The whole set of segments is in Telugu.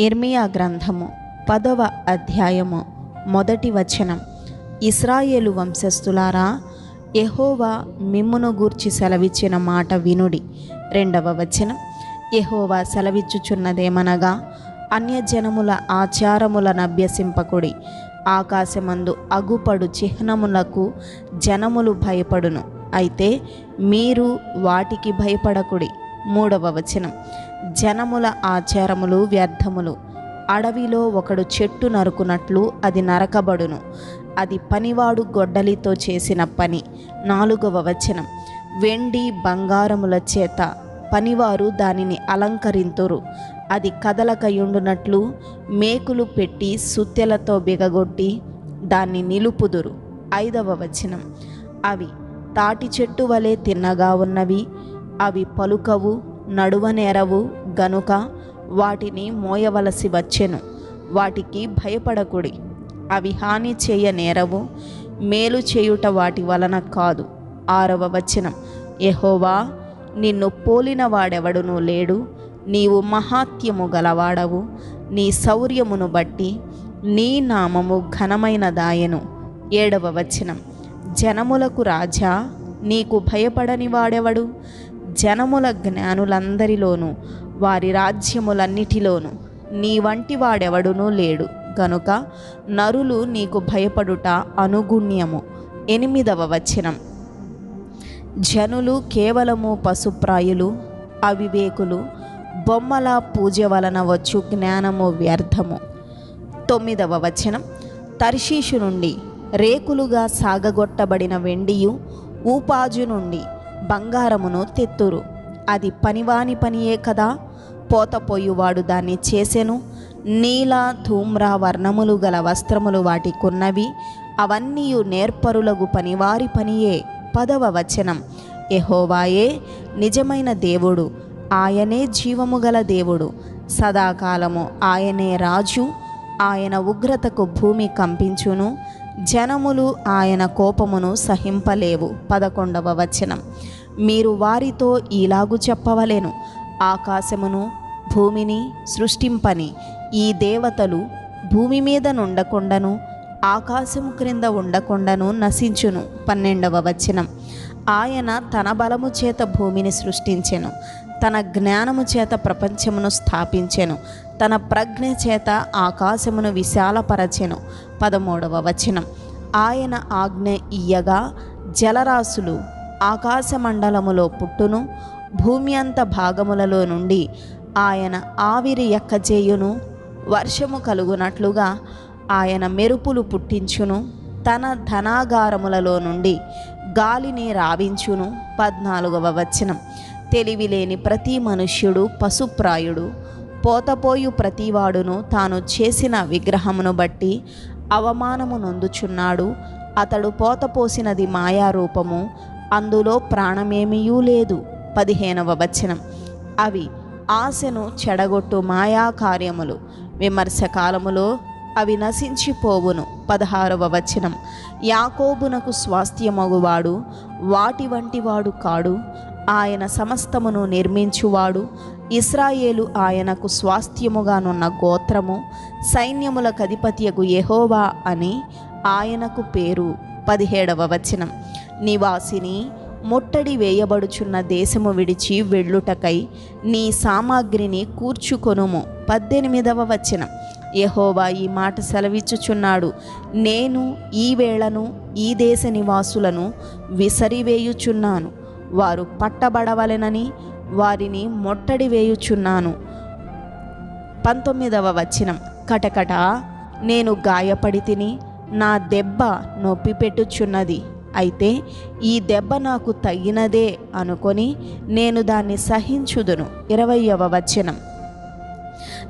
ఇర్మియా గ్రంథము పదవ అధ్యాయము మొదటి వచనం. ఇస్రాయేలు వంశస్థులారా యహోవా మిమ్మును గూర్చి సెలవిచ్చిన మాట వినుడి. రెండవ వచనం. యహోవా సెలవిచ్చుచున్నదేమనగా అన్యజనముల ఆచారములను అభ్యసింపకుడి ఆకాశమందు అగుపడు చిహ్నములకు జనములు భయపడును. అయితే మీరు వాటికి భయపడకుడి. మూడవ వచనం. జనముల ఆచారములు వ్యర్థములు. అడవిలో ఒకడు చెట్టు నరుకునట్లు అది నరకబడును. అది పనివాడు గొడ్డలితో చేసిన పని. నాలుగవ వచనం. వెండి బంగారముల చేత పనివారు దానిని అలంకరింతురు. అది కదలకయుండునట్లు మేకులు పెట్టి సుత్తెలతో బిగగొట్టి దాన్ని నిలుపుదురు. ఐదవ వచనం. అవి తాటి చెట్టు వలె తిన్నగా ఉన్నవి. అవి పలుకవు నడువనేరవు గనుక వాటిని మోయవలసి వచ్చెను. వాటికి భయపడకుడి. అవి హాని చేయ నేరవు మేలు చేయుట వాటి వలన కాదు. ఆరవ వచనం. యహోవా నిన్ను పోలిన వాడెవడునూ లేడు. నీవు మహాత్యము గలవాడవు. నీ శౌర్యమును బట్టి నీ నామము ఘనమైన దాయను ఏడవ వచనం. జనములకు రాజా నీకు భయపడని వాడెవడు జనముల జ్ఞానులందరిలోనూ వారి రాజ్యములన్నిటిలోనూ నీ వంటి వాడెవడునూ లేడు. గనుక నరులు నీకు భయపడుట అనుగుణ్యము. ఎనిమిదవ వచనం. జనులు కేవలము పశుప్రాయులు అవివేకులు బొమ్మల పూజ వలన వచ్చు జ్ఞానము వ్యర్థము. తొమ్మిదవ వచనం. తర్షీషు నుండి రేకులుగా సాగగొట్టబడిన వెండియు ఊపాజు నుండి బంగారమును తెత్తురు. అది పనివాని పనియే కదా. పోతపోయువాడు దాన్ని చేసెను. నీల ధూమ్ర వర్ణములు గల వస్త్రములు వాటికున్నవి. అవన్నీ నేర్పరులగు పనివారి పనియే. పదవ వచనం. ఎహోవాయే నిజమైన దేవుడు. ఆయనే జీవము గల దేవుడు. సదాకాలము ఆయనే రాజు. ఆయన ఉగ్రతకు భూమి కంపించును. జనములు ఆయన కోపమును సహింపలేవు. పదకొండవ వచనం. మీరు వారితో ఇలాగు చెప్పవలేను. ఆకాశమును భూమిని సృష్టింపని. ఈ దేవతలు భూమి మీద నుండకుండను ఆకాశము క్రింద ఉండకుండాను నశించును. పన్నెండవ వచనం. ఆయన తన బలము చేత భూమిని సృష్టించెను. తన జ్ఞానము చేత ప్రపంచమును స్థాపించెను. తన ప్రజ్ఞ చేత ఆకాశమును విశాలపరచెను. పదమూడవ వచనం. ఆయన ఆజ్ఞ ఇయ్యగా జలరాశులు ఆకాశమండలములో పుట్టును భూమి అంత భాగములలో నుండి ఆయన ఆవిరి ఎక్కజేయును. వర్షము కలుగునట్లుగా ఆయన మెరుపులు పుట్టించును. తన ధనాగారములలో నుండి గాలిని రావించును. పద్నాలుగవ వచనం. తెలివిలేని ప్రతి మనుష్యుడు పశుప్రాయుడు పోతపోయు ప్రతివాడును తాను చేసిన విగ్రహమును బట్టి అవమానము నొందుచున్నాడు. అతడు పోతపోసినది మాయారూపము అందులో ప్రాణమేమీయూ లేదు. పదిహేనవ వచనం. అవి ఆశను చెడగొట్టు మాయా కార్యములు. విమర్శ కాలములో అవి నశించిపోవును. పదహారవ వచనం. యాకోబునకు స్వాస్థ్యమగువాడు వాటి వంటివాడు కాడు. ఆయన సమస్తమును నిర్మించువాడు. ఇస్రాయేలు ఆయనకు స్వాస్థ్యముగానున్న గోత్రము సైన్యముల అధిపత్యకు యహోవా అని ఆయనకు పేరు. పదిహేడవ వచనం. నివాసిని ముట్టడి వేయబడుచున్న దేశము విడిచి వెళ్ళుటకై నీ సామాగ్రిని కూర్చుకొనుము. పద్దెనిమిదవ వచనం. యహోవా ఈ మాట సెలవిచ్చుచున్నాడు. నేను ఈ వేళను ఈ దేశ నివాసులను విసరివేయుచున్నాను. వారు పట్టబడవలెనని వారిని మొట్టడి వేయుచున్నాను. పంతొమ్మిదవ వచనం. కటకట నేను గాయపడి తిని నా దెబ్బ నొప్పి పెట్టుచున్నది. అయితే ఈ దెబ్బ నాకు తగినదే అనుకొని నేను దాన్ని సహించుదును. ఇరవయవ వచనం.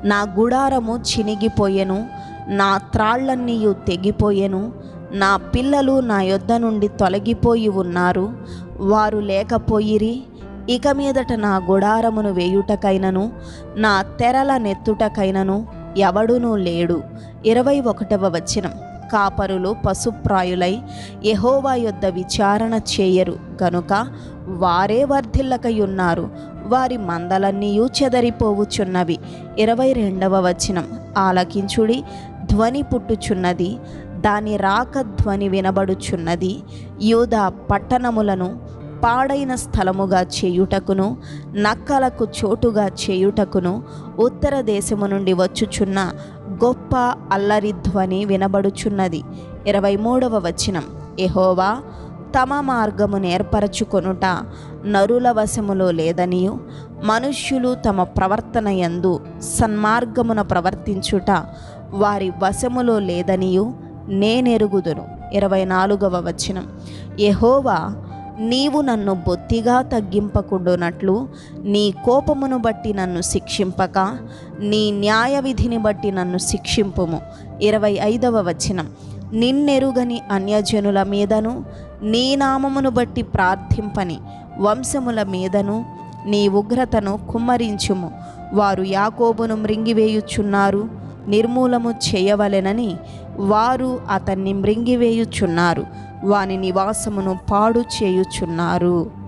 నా గుడారము చినిగిపోయెను నా త్రాళ్ళన్నీయు తెగిపోయెను నా పిల్లలు నా యొద్ద నుండి తొలగిపోయి ఉన్నారు. వారు లేకపోయిరి ఇక మీదట నా గుడారమును వేయుటకైనను నా తెరల నెత్తుటకైనను ఎవడునూ లేడు. ఇరవై ఒకటవ వచనం. కాపరులు పశుప్రాయులై యహోవా యొద్ద విచారణ చేయరు. గనుక వారే వర్ధిల్లకయున్నారు. వారి మందలన్నీయు చెదరిపోవుచున్నవి. ఇరవై రెండవ వచనం. ఆలకించుడి ధ్వని పుట్టుచున్నది. దాని రాక ధ్వని వినబడుచున్నది. యూదా పట్టణములను పాడైన స్థలముగా చేయుటకును నక్కలకు చోటుగా చేయుటకును ఉత్తర దేశము నుండి వచ్చుచున్న గొప్ప అల్లరి ధ్వని వినబడుచున్నది. ఇరవై మూడవ వచనం. ఎహోవా తమ మార్గము నేర్పరచుకొనుట నరుల వశములో లేదనియు మనుష్యులు తమ ప్రవర్తన యందు సన్మార్గమున ప్రవర్తించుట వారి వశములో లేదనియు నేనెరుగుదును. ఇరవై నాలుగవ వచనం. ఎహోవా నీవు నన్ను బొత్తిగా తగ్గింపకుండునట్లు నీ కోపమును బట్టి నన్ను శిక్షింపక నీ న్యాయ విధిని బట్టి నన్ను శిక్షింపుము. ఇరవై ఐదవ వచనం. నిన్నెరుగని అన్యజనుల మీదను నీ నామమును బట్టి ప్రార్థింపని వంశముల మీదను నీ ఉగ్రతను కుమ్మరించుము. వారు యాకోబును మృంగివేయుచున్నారు నిర్మూలము చేయవలెనని వారు అతన్ని మృంగివేయుచున్నారు. వాని నివాసమును పాడు చేయుచున్నారు.